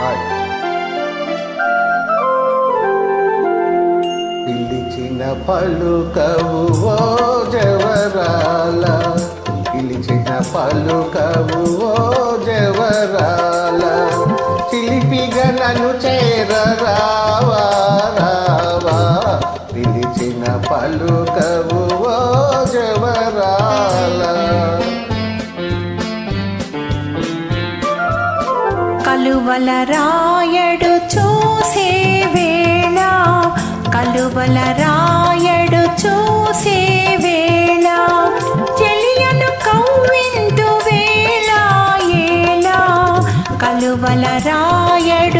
Hi. పిలిచిన పలుకవు ఓ జవరాల. పిలిచిన పలుకవు ఓ జవరాల. చిలిపిగా నన్ను చేరరావా రావా. పిలిచిన పలుకవు కలువల రాయడు చూసే వేళ కలువల రాయడు చూసే వేళ చెలియను కవ్విందు వేళ ఏలా కలువల రాయడు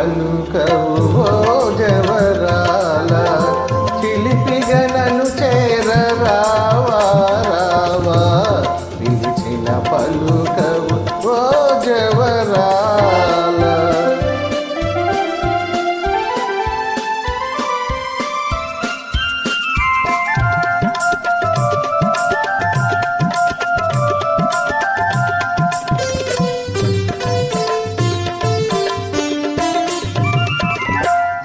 పిలిచిన పలుకవు ఓ జవరాల చిలిపిగా నన్ను చేరరావా రావా పిలిచిన పలుకవు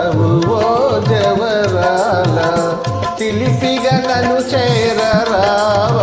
పలుకవు ఓ జవరాల తెలిసిగా నన్ను చేరరావ?